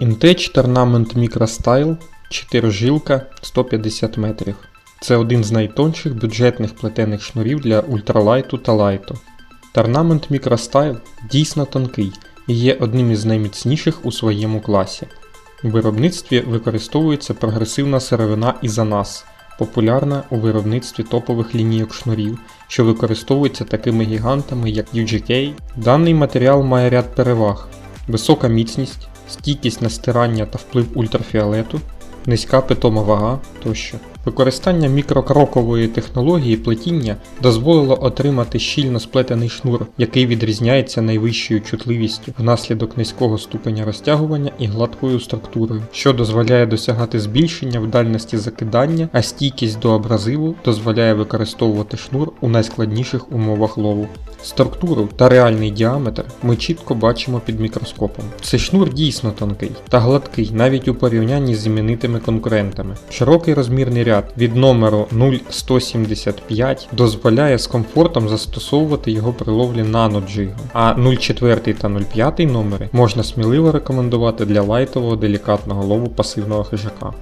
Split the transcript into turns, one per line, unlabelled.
Intech Tournament Microstyle 4 жилка 150 метрів. Це один з найтонших бюджетних плетених шнурів для ультралайту та лайту. Tournament Microstyle дійсно тонкий і є одним із найміцніших у своєму класі. У виробництві використовується прогресивна сировина Ізанас, популярна у виробництві топових лінійок шнурів, що використовуються такими гігантами, як UGK. Даний матеріал має ряд переваг: висока міцність, стійкість на стирання та вплив ультрафіолету, низька питома вага тощо. Використання мікрокрокової технології плетіння дозволило отримати щільно сплетений шнур, який відрізняється найвищою чутливістю внаслідок низького ступеня розтягування і гладкою структурою, що дозволяє досягати збільшення в дальності закидання, а стійкість до абразиву дозволяє використовувати шнур у найскладніших умовах лову. Структуру та реальний діаметр ми чітко бачимо під мікроскопом. Цей шнур дійсно тонкий та гладкий навіть у порівнянні з іменитими конкурентами. Широкий розмірний ряд від номеру 0,175 дозволяє з комфортом застосовувати його при ловлі наноджигу, а 0,4 та 0,5 номери можна сміливо рекомендувати для лайтового делікатного лову пасивного хижака.